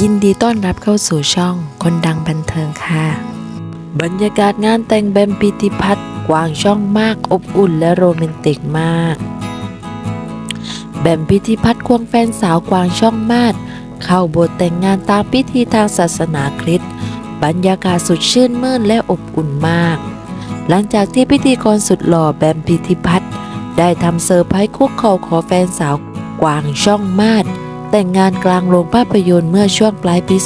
ยินดีต้อนรับเข้าสู่ช่องคนดังบันเทิงค่ะ บรรยากาศงานแต่งแบมปิติพัฒน์กว้างช่องมากอบอุ่นและโรแมนติกมาก แบมพิธีพัฒน์ควงแฟนสาวกวางช่องมาศเข้าโบสถ์แต่งงานตามพิธีทางศาสนาคริสต์บรรยากาศสุดชื่นมื่นและอบอุ่นมาก หลังจากที่พิธีกรสุดหล่อแบมพิธีพัฒน์ได้ทำเซอร์ไพรส์คุกเข่าขอแฟนสาวกวางช่องมาศ แต่งงานกลางโรงภาพยนตร์เมื่อช่วงปลายปี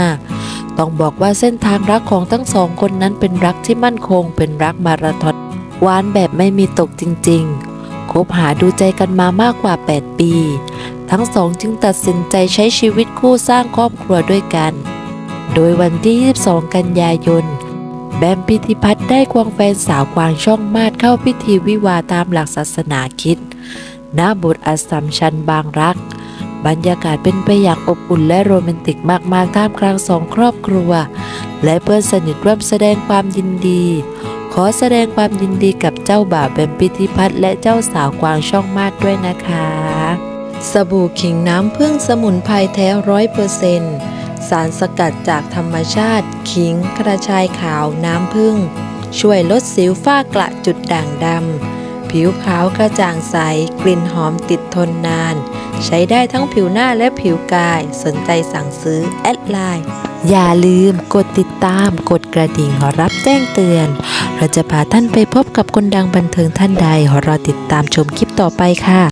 2565 ต้องบอกว่าเส้นทางรักของทั้งสองคนนั้นเป็นรักที่มั่นคง เป็นรักมาราธอนหวานแบบไม่มีตกจริง ๆ คบหาดูใจกันมามากกว่า 8 ปี ทั้งสองจึงตัดสินใจใช้ชีวิตคู่สร้างครอบครัวด้วยกัน โดยวันที่ 22 กันยายนแบมพิธิพัฒน์ได้ควงแฟนสาวกวางช่องมาศเข้าพิธีวิวาตามหลักศาสนาคริ ดณโบสถ์อัสสัมชัญบางรัก บรรยากาศเป็นไปอย่างอบอุ่นและโรแมนติกมาก ๆ ท่ามกลางสองครอบครัว และเพื่อนสนิทร่วมแสดงความยินดี ขอแสดงความยินดีกับเจ้าบ่าวแบมพิธิพัฒน์และเจ้าสาวกวางช่องมาศด้วยนะคะ สบู่ขิงน้ำผึ้งสมุนไพรแท้ร้อยเปอร์เซนต์สารสกัดจากธรรมชาติ ขิง กระชายขาว น้ำผึ้ง ช่วยลดสิวฝ้ากระจุดด่างดำ ผิวขาวกระจ่างใส กลิ่นหอมติดทนนาน ใช้ได้ทั้งผิวหน้าและผิวกาย สนใจสั่งซื้อ แอดไลน์ อย่าลืมกดติดตาม กดกระดิ่งรับแจ้งเตือน เราจะพาท่านไปพบกับคนดังบันเทิงท่านใดรอติดตามชมคลิปต่อไปค่ะ